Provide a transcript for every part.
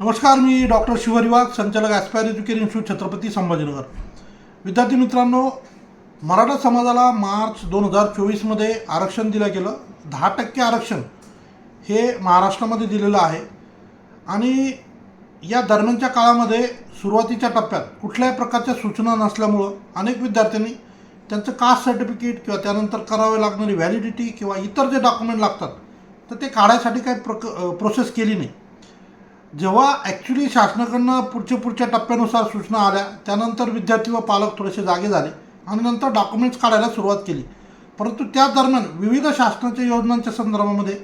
नमस्कार मी डॉक्टर शिवरिवाग संचालक aspire education institute Chhatrapati Sambhajinagar. विद्यार्थी मित्रांनो मराठा समाजाला मार्च दोन हजार चोवीसमध्ये आरक्षण दिलं गेलं. दहा टक्के आरक्षण हे महाराष्ट्रामध्ये दिलेलं आहे. आणि या दरम्यानच्या काळामध्ये सुरुवातीच्या टप्प्यात कुठल्याही प्रकारच्या सूचना नसल्यामुळं अनेक विद्यार्थ्यांनी त्यांचं कास्ट सर्टिफिकेट किंवा त्यानंतर करावे लागणारी व्हॅलिडिटी किंवा इतर जे डॉक्युमेंट लागतात तर ते काढायसाठी काही प्रक प्रोसेस केली नाही. जेव्हा ॲक्च्युली शासनाकडनं पुढच्या पुढच्या टप्प्यानुसार सूचना आल्या त्यानंतर विद्यार्थी व पालक थोडेसे जागे झाले आणि नंतर डॉक्युमेंट्स काढायला सुरुवात केली. परंतु त्या दरम्यान विविध शासनाच्या योजनांच्या संदर्भामध्ये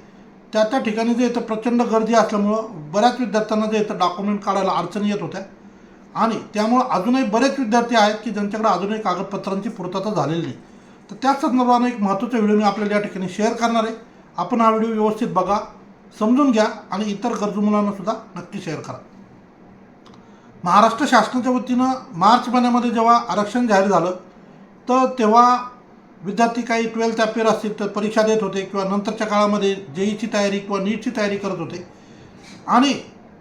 त्या त्या ठिकाणी जे इथं प्रचंड गर्दी असल्यामुळं बऱ्याच विद्यार्थ्यांना जे इथं डॉक्युमेंट काढायला अडचणी येत होत्या. आणि त्यामुळं अजूनही बरेच विद्यार्थी आहेत की ज्यांच्याकडे अजूनही कागदपत्रांची पूर्तता झालेली नाही. तर त्याच संदर्भाने एक महत्त्वाचा व्हिडिओ मी आपल्याला या ठिकाणी शेअर करणार आहे. आपण हा व्हिडिओ व्यवस्थित बघा. समजून घ्या आणि इतर गरजू मुलांना सुद्धा नक्की शेअर करा. महाराष्ट्र शासनाच्या वतीनं मार्च महिन्यामध्ये जेव्हा आरक्षण जाहीर झालं तर तेव्हा विद्यार्थी काही ट्वेल्थ अपेअर असतील तर परीक्षा देत होते किंवा नंतरच्या काळामध्ये जेईची तयारी किंवा नीटची तयारी करत होते. आणि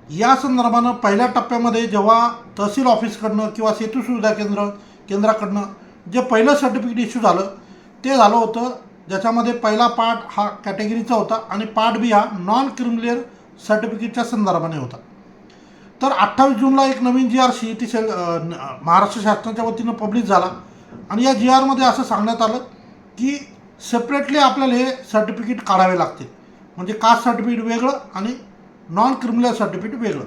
या संदर्भानं पहिल्या टप्प्यामध्ये जेव्हा तहसील ऑफिसकडनं किंवा सेतू सुविधा केंद्र केंद्राकडनं जे पहिलं सर्टिफिकेट इश्यू झालं ते झालं होतं ज्याच्यामध्ये पहिला पार्ट हा कॅटेगरीचा होता आणि पार्ट बी हा नॉन क्रिमिलियर सर्टिफिकेटच्या संदर्भाने होता. तर अठ्ठावीस जूनला एक नवीन G R C E T cell Maharashtra शासनाच्या वतीनं पब्लिश झाला. आणि या जी आरमध्ये असं सांगण्यात आलं की सेपरेटली आपल्याला हे सर्टिफिकेट काढावे लागतील. म्हणजे कास्ट सर्टिफिकेट वेगळं आणि नॉन क्रिमिनल सर्टिफिकेट वेगळं.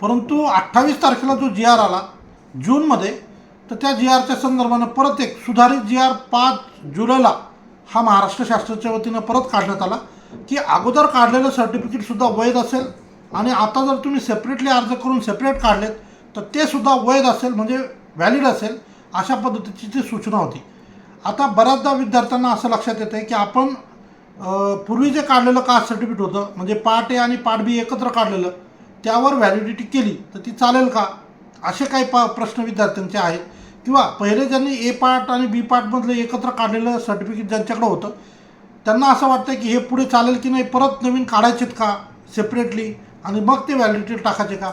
परंतु अठ्ठावीस तारखेला जो जी आर आला जूनमध्ये तर त्या जी आरच्या संदर्भानं परत एक सुधारित जी आर पाच जुलैला हा महाराष्ट्र शासनाच्या वतीनं परत काढण्यात आला की अगोदर काढलेलं सर्टिफिकेटसुद्धा वैध असेल आणि आता जर तुम्ही सेपरेटली अर्ज करून सेपरेट काढलेत तर ते सुद्धा वैध असेल म्हणजे व्हॅलिड असेल अशा पद्धतीची ती सूचना होती. आता बऱ्याचदा विद्यार्थ्यांना असं लक्षात येतं आहे की आपण पूर्वी जे काढलेलं कास्ट सर्टिफिकेट होतं म्हणजे पार्ट ए आणि पार्ट बी एकत्र काढलेलं त्यावर व्हॅलिडिटी केली तर ती चालेल का? असे काही प प्रश्न विद्यार्थ्यांचे आहेत. किंवा पहिले ज्यांनी ए पार्ट आणि बी पार्टमधलं एकत्र काढलेलं सर्टिफिकेट ज्यांच्याकडं होतं त्यांना असं वाटतं की हे पुढे चालेल की नाही परत नवीन काढायचेत का सेपरेटली आणि मग ते व्हॅलिडिटी टाकायचे का?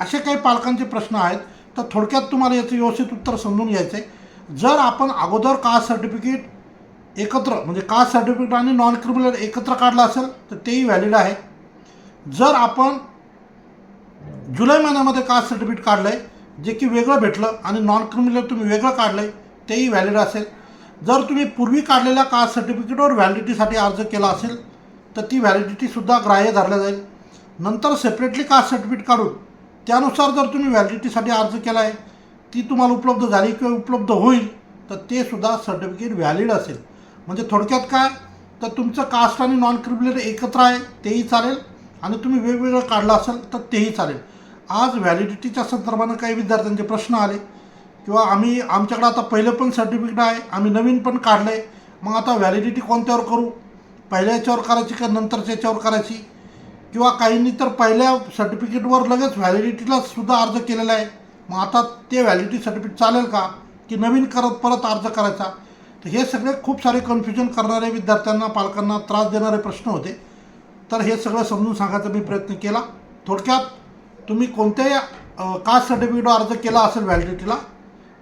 असे काही पालकांचे प्रश्न आहेत. तर थोडक्यात तुम्हाला याचं व्यवस्थित उत्तर समजून घ्यायचं आहे जर आपण अगोदर कास्ट सर्टिफिकेट एकत्र म्हणजे कास्ट सर्टिफिकेट आणि नॉन क्रिमिनल एकत्र काढलं असेल तर तेही व्हॅलिड आहे. जर आपण जुलै महिन्यामध्ये कास्ट सर्टिफिकेट काढलं आहे जे की वेगळं भेटलं आणि नॉन क्रिमिनल तुम्ही वेगळं काढलं आहे तेही व्हॅलिड असेल. जर तुम्ही पूर्वी काढलेल्या कास्ट सर्टिफिकेटवर व्हॅलिडिटीसाठी अर्ज केला असेल तर ती व्हॅलिडिटीसुद्धा ग्राह्य धरल्या जाईल. नंतर सेपरेटली कास्ट सर्टिफिकेट काढून त्यानुसार जर तुम्ही व्हॅलिडिटीसाठी अर्ज केला आहे ती तुम्हाला उपलब्ध झाली किंवा उपलब्ध होईल तर ते सुद्धा सर्टिफिकेट व्हॅलिड असेल. म्हणजे थोडक्यात काय? तर तुमचं कास्ट आणि नॉन क्रिमिनल एकत्र आहे तेही चालेल. आणि तुम्ही वेगवेगळं काढलं असेल तर तेही चालेल. आज व्हॅलिडिटीच्या संदर्भानं काही विद्यार्थ्यांचे प्रश्न आले. किंवा आम्ही आमच्याकडे आता पहिलं पण सर्टिफिकेट आहे आम्ही नवीन पण काढलं आहे मग आता व्हॅलिडिटी कोणत्यावर करू? पहिल्या याच्यावर करायची का नंतरच्या याच्यावर करायची? किंवा काहींनी तर पहिल्या सर्टिफिकेटवर लगेच व्हॅलिडिटीला सुद्धा अर्ज केलेला आहे. मग आता ते व्हॅलिडिटी सर्टिफिकेट चालेल का? की नवीन करत परत अर्ज करायचा? तर हे सगळे खूप सारे कन्फ्युजन करणारे विद्यार्थ्यांना पालकांना त्रास देणारे प्रश्न होते. तर हे सगळं समजून सांगायचा मी प्रयत्न केला. थोडक्यात तुम्ही कोणत्याही कास्ट सर्टिफिकेटवर अर्ज केला असेल व्हॅलिडिटीला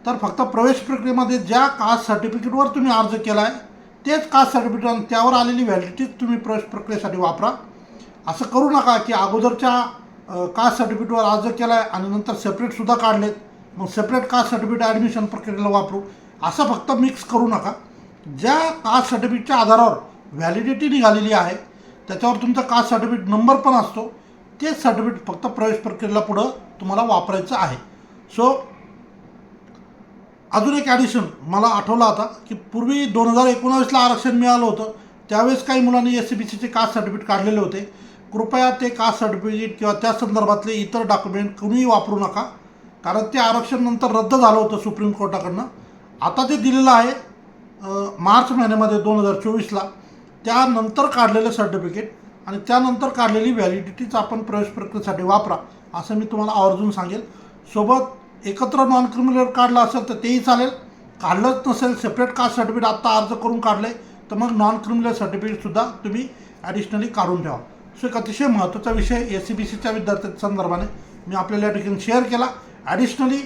तर फक्त प्रवेश प्रक्रियेमध्ये ज्या कास्ट सर्टिफिकेटवर तुम्ही अर्ज केला आहे तेच कास्ट सर्टिफिकेट आणि त्यावर आलेली व्हॅलिडिटी तुम्ही प्रवेश प्रक्रियेसाठी वापरा. असं करू नका की अगोदरच्या कास्ट सर्टिफिकेटवर अर्ज केला आहे आणि नंतर सेपरेटसुद्धा काढलेत मग सेपरेट कास्ट सर्टिफिकेट ॲडमिशन प्रक्रियेला वापरू. असं फक्त मिक्स करू नका. ज्या कास्ट सर्टिफिकेटच्या आधारावर व्हॅलिडिटी निघालेली आहे त्याच्यावर तुमचा कास्ट सर्टिफिकेट नंबर पण असतो. तेच सर्टिफिकेट फक्त प्रवेश प्रक्रियेला पुढं तुम्हाला वापरायचं आहे. सो अजून एक ॲडिशन मला आठवलं आता की पूर्वी दोन हजार एकोणावीसला आरक्षण मिळालं होतं. त्यावेळेस काही मुलांनी एस सी बी सीचे कास्ट सर्टिफिकेट काढलेले होते. कृपया ते कास्ट सर्टिफिकेट किंवा त्या संदर्भातले इतर डॉक्युमेंट कुणीही वापरू नका. कारण ते आरक्षण नंतर रद्द झालं होतं सुप्रीम कोर्टाकडनं. आता ते दिलेलं आहे मार्च महिन्यामध्ये दोन हजार चोवीसला. त्यानंतर काढलेलं सर्टिफिकेट आणि त्यानंतर काढलेली व्हॅलिडिटीच आपण प्रवेश प्रक्रियेसाठी वापरा असं मी तुम्हाला आवर्जून सांगेल. सोबत एकत्र नॉन क्रिमिनल काढलं असेल तर तेही चालेल. काढलंच नसेल सेपरेट कास्ट सर्टिफिकेट आत्ता अर्ज करून काढलं आहे तर मग नॉन क्रिमिनल सर्टिफिकेटसुद्धा तुम्ही ॲडिशनली काढून ठेवा. सो एक अतिशय महत्त्वाचा विषय एस सी बी सीच्या विद्यार्थ्यांच्या संदर्भाने मी आपल्याला या ठिकाणी शेअर केला. ॲडिशनली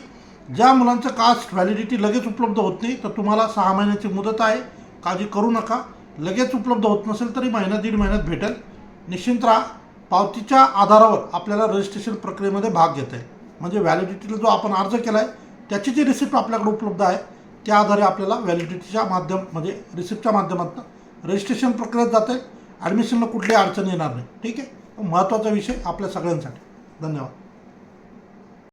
ज्या मुलांचं कास्ट व्हॅलिडिटी लगेच उपलब्ध होत नाही तर तुम्हाला सहा महिन्याची मुदत आहे. काळजी करू नका. लगेच उपलब्ध होत नसेल तरी महिना दीड महिन्यात भेटेल. निश्चिंत राहा. पावतीच्या आधारावर आपल्याला रजिस्ट्रेशन प्रक्रियेमध्ये भाग घेता येईल. म्हणजे व्हॅलिडिटीला जो आपण अर्ज केला आहे त्याची जी रिसिप्ट आपल्याकडे उपलब्ध आहे त्या आधारे आपल्याला व्हॅलिडिटीच्या माध्यम म्हणजे रिसिप्टच्या माध्यमातून रजिस्ट्रेशन प्रक्रियेत जाते ॲडमिशनला कुठली अडचण येणार नाही. ठीक आहे? महत्त्वाचा विषय आपल्या सगळ्यांसाठी. धन्यवाद.